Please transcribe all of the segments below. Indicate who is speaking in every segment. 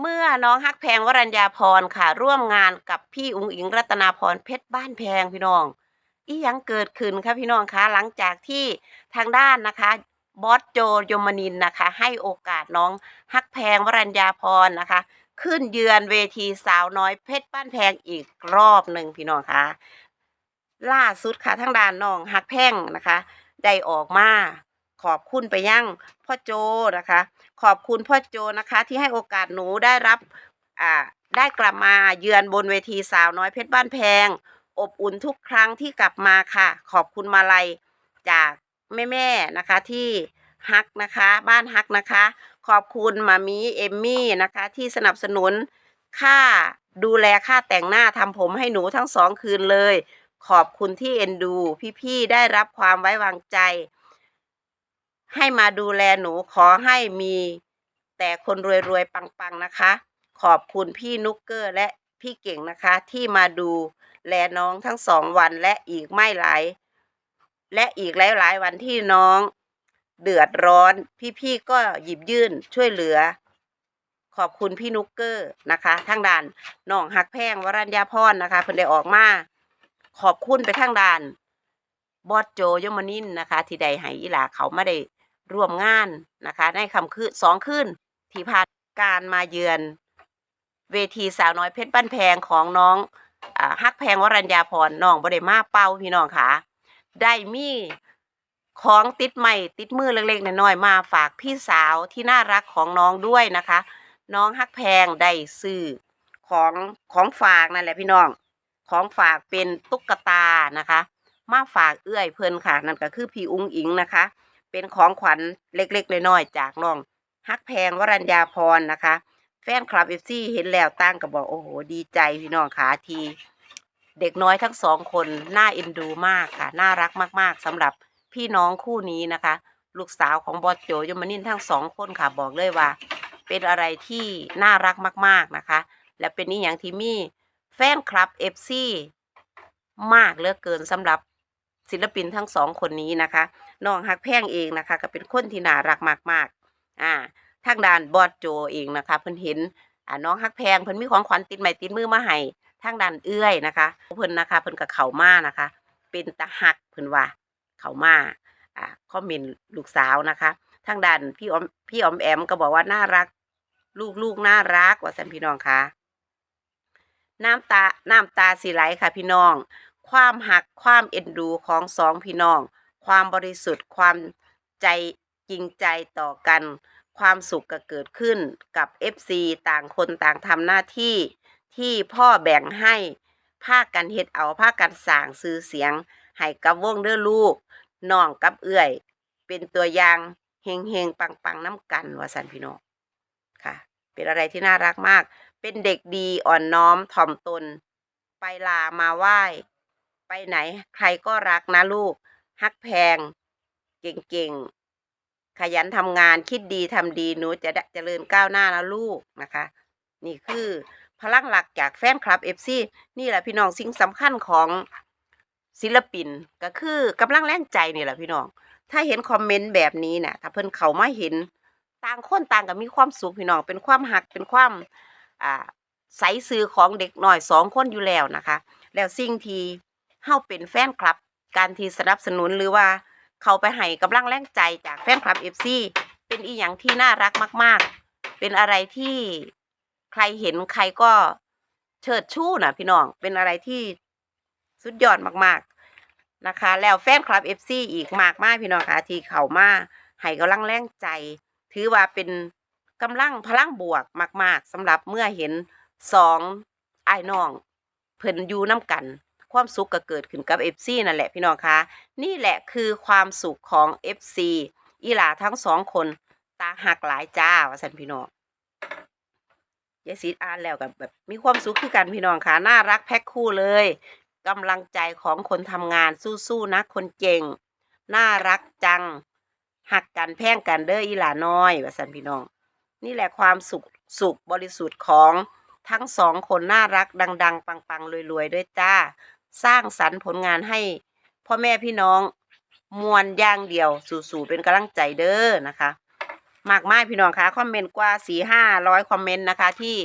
Speaker 1: เมื่อน้องฮักแพงวรัญญาพรค่ะ ร่วมงานกับพี่อุ๋งอิงรัตนาพรเพชรบ้านแพงพี่น้อง อีหยังเกิดขึ้นคะพี่น้องคะหลังจากที่ทางด้านนะคะบอสโจยมนินนะคะ ให้โอกาสน้องฮักแพงวรัญญาพรนะคะ ขึ้นเยือนเวทีสาวน้อยเพชรบ้านแพงอีกรอบหนึ่งพี่น้องคะล่าสุดค่ะทางด้านน้องฮักแพงนะคะ ได้ออกมา ขอบคุณไปยังพ่อโจนะคะ ขอบคุณพ่อโจนะคะ ที่ให้โอกาสหนูได้รับอ่าได้กลับมาเยือนบนเวทีสาวน้อยเพชรบ้านแพง อบอุ่นทุกครั้งที่กลับมาค่ะ ขอบคุณมาลัยจากแม่ๆนะคะที่ฮักนะคะ บ้านฮักนะคะ ขอบคุณมามีเอมมี่นะคะ ที่สนับสนุนค่าดูแลค่าแต่งหน้าทำผมให้หนูทั้งสองคืนเลย ขอบคุณที่เอ็นดู พี่ๆได้รับความไว้วางใจ ให้มาดูแลหนูขอให้มีแต่คนรวยๆปังๆนะคะ ขอบคุณพี่นุกเกอร์และพี่เก่งนะคะที่มาดูแลน้องทั้งสองวันและอีกไม่หลาย และอีกหลายๆวันที่น้องเดือดร้อน พี่ๆก็หยิบยื่นช่วยเหลือ ขอบคุณพี่นุกเกอร์นะคะทางด่านน้องหักแพงวรัญญาพรนะคะเพิ่นได้ออกมาขอบคุณไปทางด่าน บอสโจยมนินนะคะ ที่ได้ให้อีหลาเขาไม่ได้ ร่วมงานนะคะ ในคำคืนสองคืนที่ผ่านการมาเยือน เวทีสาวน้อยเพชรบ้านแพงของน้องอฮักแพงวรัญญาพรน้องบ่ได้มาเป้าพี่น้องค่ะ ได้มีของติดใหม่ติดมือเล็กๆน้อยๆมาฝากพี่สาวที่น่ารักของน้องด้วยนะคะ น้องฮักแพงได้ซื้อของของฝากนั่นแหละพี่น้อง ของฝากเป็นตุ๊กตานะคะ มาฝากเอื้อยเพิ่นค่ะนั่นก็คือพี่อุ้งอิงนะคะ เป็นของขวัญเล็กๆน้อยๆจากน้องฮักแพงวรัญญาพรนะคะ แฟนคลับเอฟซีเห็นแล้วตั้งก็บอกโอ้โหดีใจพี่น้องค่ะที เด็กน้อยทั้งสองคนน่าเอ็นดูมากค่ะ น่ารักมากๆสำหรับพี่น้องคู่นี้นะคะ ลูกสาวของบอสโจยมนินทั้งสองคนค่ะบอกเลยว่า เป็นอะไรที่น่ารักมาก ๆนะคะ และเป็นนี่อย่างที่มีแฟนคลับเอฟซีมากเหลือเกินสำหรับ ศิลปินทั้งสองคนนี้นะคะน้องฮักแพงเองนะคะ ก็เป็นคนที่น่ารักมากๆอ่าทางด้านบอสโจเองนะคะ เพิ่นเห็นอ่าน้องฮักแพงเพิ่นมีของขวัญติดไม้ติดมือมาให้ทางด้านเอื้อยนะคะ เพิ่นนะคะเพิ่นกับเขามานะคะ เป็นตาหักเพิ่นว่าเขามาอ่าคอมเมนต์ลูกสาวนะคะ ทางด้านพี่อมพี่ออมแอมก็บอกว่าน่ารัก ลูกลูกน่ารักว่าสันพี่น้องคะน้ำตาน้ำตาสีไหลค่ะพี่น้อง ความหักความเอ็นดูของสองพี่น้อง ความบริสุทธิ์ความใจจริงใจต่อกัน ความสุขก็เกิดขึ้นกับ FC ต่างคนต่างทำหน้าที่ที่พ่อแบ่งให้ภาคกันเฮ็ดเอาภาคกันสร้างซื้อเสียงให้กับวงเด้อลูกน้องกับเอื้อย เป็นตัวอย่างเฮงเฮงปังปังน้ำกันวาสันพี่น้องค่ะ เป็นอะไรที่น่ารักมาก เป็นเด็กดีอ่อนน้อมถ่อมตน ไปลามาไหว้ ไปไหน ใครก็รักนะลูกฮักแพง เก่งๆ ขยันทำงานคิดดีทำดีหนูจะได้เจริญก้าวหน้านะลูกนะคะ นี่คือพลังหลักจากแฟนคลับเอฟซีนี่แหละพี่น้องสิ่งสำคัญของศิลปินก็คือกำลังแรงใจนี่แหละพี่น้อง ถ้าเห็นคอมเมนต์แบบนี้น่ะถ้าเพิ่นเขามาเห็นต่างคนต่างก็มีความสุขพี่น้องเป็นความหักเป็นความอ่าใสซื่อของเด็กหน่อยสองคนอยู่แล้วนะคะ แล้วสิ่งที่ เฮาเป็นแฟนคลับ การที่สนับสนุนหรือว่า เขาไปให้กำลังแรงใจจากแฟนคลับเอฟซีเป็นอีหยังที่น่ารักมาก ๆ เป็นอะไรที่ใครเห็นใครก็เชิดชู้นะพี่น้อง เป็นอะไรที่สุดยอดมากๆนะคะ แล้วแฟนคลับเอฟซีอีกมากมากพี่น้องคะที่เขามาให้กำลังแรงใจ ถือว่าเป็นกำลังพลังบวกมาก ๆสำหรับเมื่อเห็นสองไอ้น้อง เพิ่นอยู่น้ำกัน ความสุขก็เกิดขึ้นกับ FC นั่นแหละพี่น้องคะนี่แหละคือความสุขของ FC อีหลาทั้งสองคนตาหักหลายจ้าว่าสันพี่น้องยายซีดอ่านแล้วกับแบบมีความสุขคือกันพี่น้องค่ะน่ารักแพ็คคู่เลยกำลังใจของคนทำงานสู้ๆนะคนเก่ง น่ารักจัง หักกันแพ่งกันเด้ออีหลาน้อยว่าสันพี่น้อง นี่แหละความสุขสุขบริสุทธิ์ของทั้งสองคนน่ารักดัง ๆ ปังๆรวยๆด้วยจ้า สร้างสรรค์ผลงานให้พ่อแม่พี่น้องมวลย่างเดียว สู่ๆเป็นกำลังใจเด้อนะคะ มากมายพี่น้องคะคอมเมนต์กว่าสี่ห้าร้อยคอมเมนต์นะคะ ที่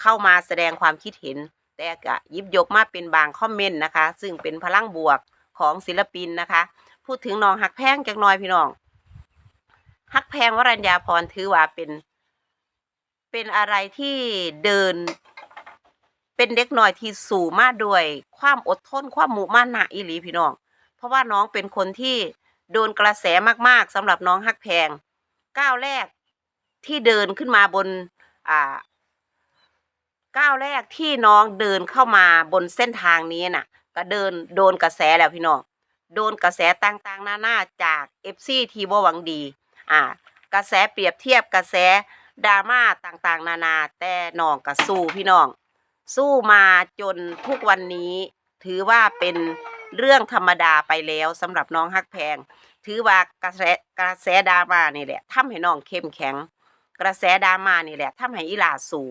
Speaker 1: เข้ามาแสดงความคิดเห็น แต่ก็ยิบยกมาเป็นบางคอมเมนต์นะคะ ซึ่งเป็นพลังบวกของศิลปินนะคะ พูดถึงน้องหักแพงจักหน่อยพี่น้องหักแพงวรัญญาพรถือว่าเป็น เป็นอะไรที่เดิน เป็นเด็กหน้อยที่สู่มาด้วยความอดทนความหมุมานะอีหลีพี่น้อง เพราะว่าน้องเป็นคนที่โดนกระแสมากๆสำหรับน้องฮักแพงก้าวแรกที่เดินขึ้นมาบนอ่าก้าวแรกที่น้องเดินเข้ามาบนเส้นทางนี้น่ะ ก็เดินโดนกระแสแล้วพี่น้องโดนกระแสต่างๆนานาจากเอฟซีทีบ่หวังดี อ่า กระแสเปรียบเทียบกระแสดราม่าต่างๆ นานาแต่น้องก็สู้พี่น้อง สู้มาจนทุกวันนี้ถือว่าเป็นเรื่องธรรมดาไปแล้วสำหรับน้องฮักแพง ถือว่ากระแสกระแสดราม่านี่แหละทำให้น้องเข้มแข็ง กระแสดราม่านี่แหละทำให้อีหลาสู่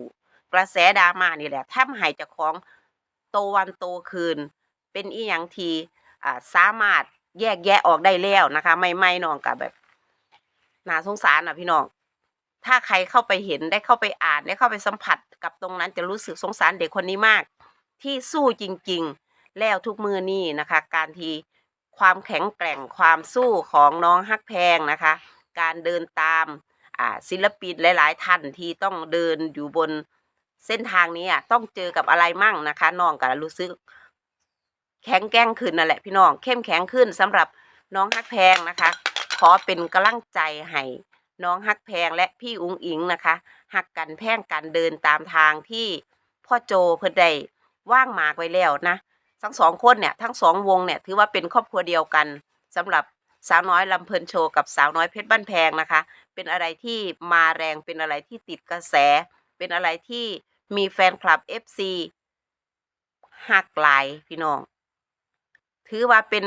Speaker 1: กระแสดราม่านี่แหละทำให้เจ้าของโตวันโตคืน เป็นอีหยังทีอ่าสามารถแยกแยะออกได้แล้วนะคะ ไม่ไม่น้องกับแบบน่าสงสารนะพี่น้อง ถ้าใครเข้าไปเห็นได้เข้าไปอ่านได้เข้าไปสัมผัสกับตรงนั้นจะรู้สึกสงสารเด็กคนนี้มาก ที่สู้จริง ๆ แล้วทุกมือนี่นะคะ การทีความแข็งแกร่งความสู้ของน้องฮักแพงนะคะ การเดินตามศิลปินหลาย ๆ ท่านที่ต้องเดินอยู่บนเส้นทางนี้อะต้องเจอกับอะไรมั่งนะคะน้องก็รู้สึก แข็งแกร่งขึ้นนั่นแหละพี่น้อง เข้มแข็งขึ้นสำหรับน้องฮักแพงนะคะ ขอเป็นกำลังใจให้ น้องฮักแพงและพี่อุงอิงนะคะหักกันแพ่งกันเดินตามทางที่พ่อโจเพิ่นได้ว่างหมากไว้แล้วนะทั้งสองคนเนี่ยทั้งสองวงเนี่ยถือว่าเป็นครอบครัวเดียวกันสำหรับสาวน้อยลำเพลินโชว์กับสาวน้อยเพชรบ้านแพงนะคะ เป็นอะไรที่มาแรงเป็นอะไรที่ติดกระแส เป็นอะไรที่มีแฟนคลับ FC หักหลายพี่น้อง ถือว่าเป็น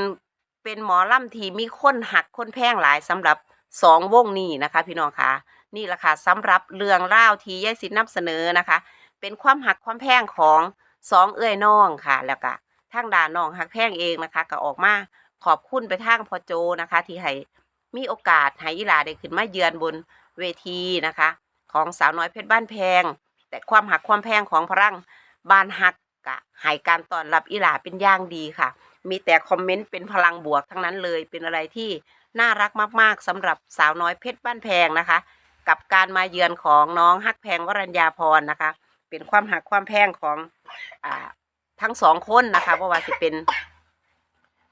Speaker 1: เป็นหมอลำที่มีคนหักคนแพงหลายสำหรับ สองวงนี้นะคะ พี่น้องคะนี่แหละค่ะสำหรับเรื่องเล่าวที่ยายสินนำเสนอนะคะ เป็นความหักความแพงของสองเอ้ยน้องค่ะ แล้วก็ทางด่านน้องหักแพงเองนะคะ ก็ออกมาขอบคุณไปทางพ่อโจนะคะ ที่ให้มีโอกาสให้ยีหลาได้ขึ้นมาเยือนบนเวทีนะคะ ของสาวน้อยเพชรบ้านแพง แต่ความหักความแพงของพรังบ้านหักกะให้การต้อนรับอีหลาเป็นอย่างดีค่ะ มีแต่คอมเมนต์เป็นพลังบวกทั้งนั้นเลยเป็นอะไรที่ น่ารักมากๆสำหรับสาวน้อยเพชรบ้านแพงนะคะ กับการมาเยือนของน้องฮักแพงวรัญญาพรนะคะ เป็นความหักความแพงของอทั้งสองคนนะคะเพราะว่าสิเป็น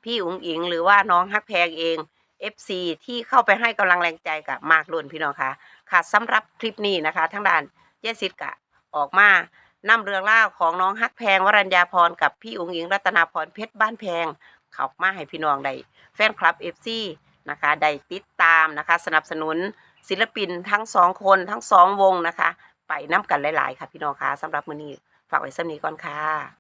Speaker 1: พี่อุ๋งอิง หรือว่าน้องฮักแพงเอง FC ที่เข้าไปให้กำลังแรงใจกับมากลุ่นพี่น้องค่ะค่ะสำหรับคลิปนี้นะคะทั้งด้านเยสิทธิ์กะออกมานำเรื่องเล่าของน้องฮักแพงวรัญญาพรกับพี่อุ๋งอิงรัตนาพรเพชรบ้านแพงเข้ามาให้พี่น้องได้แฟนคลับ FC นะคะได้ติดตามนะคะ สนับสนุนศิลปินทั้งสองคนทั้งสองวงนะคะ ไปน้ำกันหลาย ๆ ค่ะพี่น้องค่ะสำหรับมื้อนี้ฝากไว้สำนี้ก่อนค่ะ